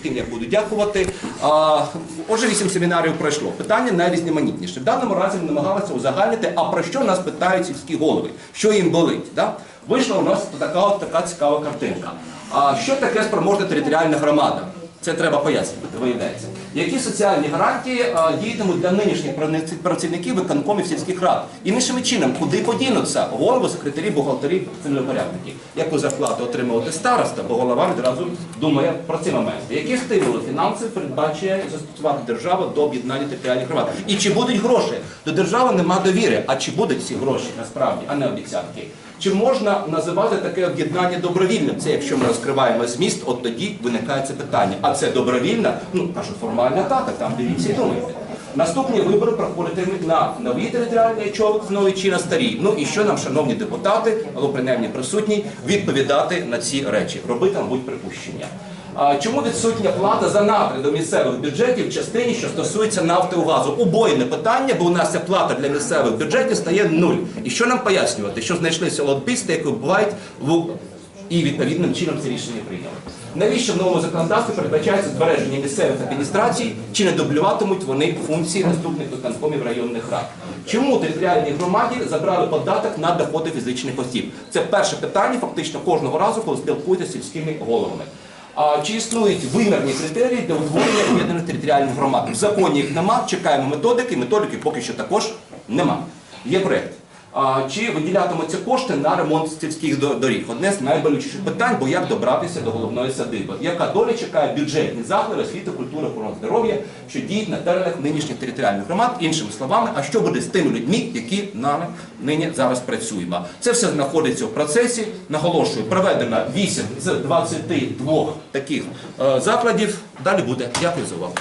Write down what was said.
перед тим, як буду дякувати. А, Отже, вісім семінарів пройшло. Питання найрізноманітніше. В даному разі ми намагалися узагальнити, а про що нас питають сільські голови, що їм болить. Да? Вийшла у нас така, така цікава картинка. А що таке спроможна територіальна громада? Це треба пояснювати, виявляється. Які соціальні гарантії а, діятимуть для нинішніх працівників виконкомів сільських рад? І іншими чином, куди подінуться голови, секретарі, бухгалтері, землепорядники? Яку зарплату отримувати староста, бо голова відразу думає про ці моменти. Які стимули фінансові передбачає застосувати держава до об'єднання територіальних громад? І чи будуть гроші? До держави нема довіри. А чи будуть ці гроші насправді, а не обіцянки? Чи можна називати таке об'єднання добровільним? Це якщо ми розкриваємо зміст, от тоді виникає це питання. А це добровільна? Ну кажуть, формальна так, а там дивіться і думайте. Наступні вибори проходитимуть на новій територіальній човик в новій чи на старій. Ну і що нам, шановні депутати, або принаймні присутні, відповідати на ці речі, робити, мабуть, припущення. А Чому відсутня плата за нафти до місцевих бюджетів в частині, що стосується нафти і газу? Убойне питання, бо у нас ця плата для місцевих бюджетів стає нуль. І що нам пояснювати? Що знайшлися лобісти, які вбивають в і відповідним чином це рішення прийняли. Навіщо в новому законодавстві передбачається збереження місцевих адміністрацій, чи не дублюватимуть вони функції наступних виконкомів районних рад? Чому територіальній громаді забрали податок на доходи фізичних осіб? Це перше питання фактично кожного разу, коли спілкуєтеся з сільськими головами. А чи існують вимірні критерії для утворення об'єднаних територіальних громад? В законі їх нема, чекаємо методики, методики поки що також нема. Є проєкт. Чи виділятимуться кошти на ремонт сільських доріг? Одне з найболючіших питань, бо як добратися до головної садиби? Яка доля чекає бюджетні заклади освіти, культури, охорони здоров'я, що діють на теренах нинішніх територіальних громад? Іншими словами, а що буде з тими людьми, які нами нині зараз працюємо? Це все знаходиться в процесі. Наголошую, проведено 8 з 22 таких е, закладів. Далі буде. Дякую за увагу.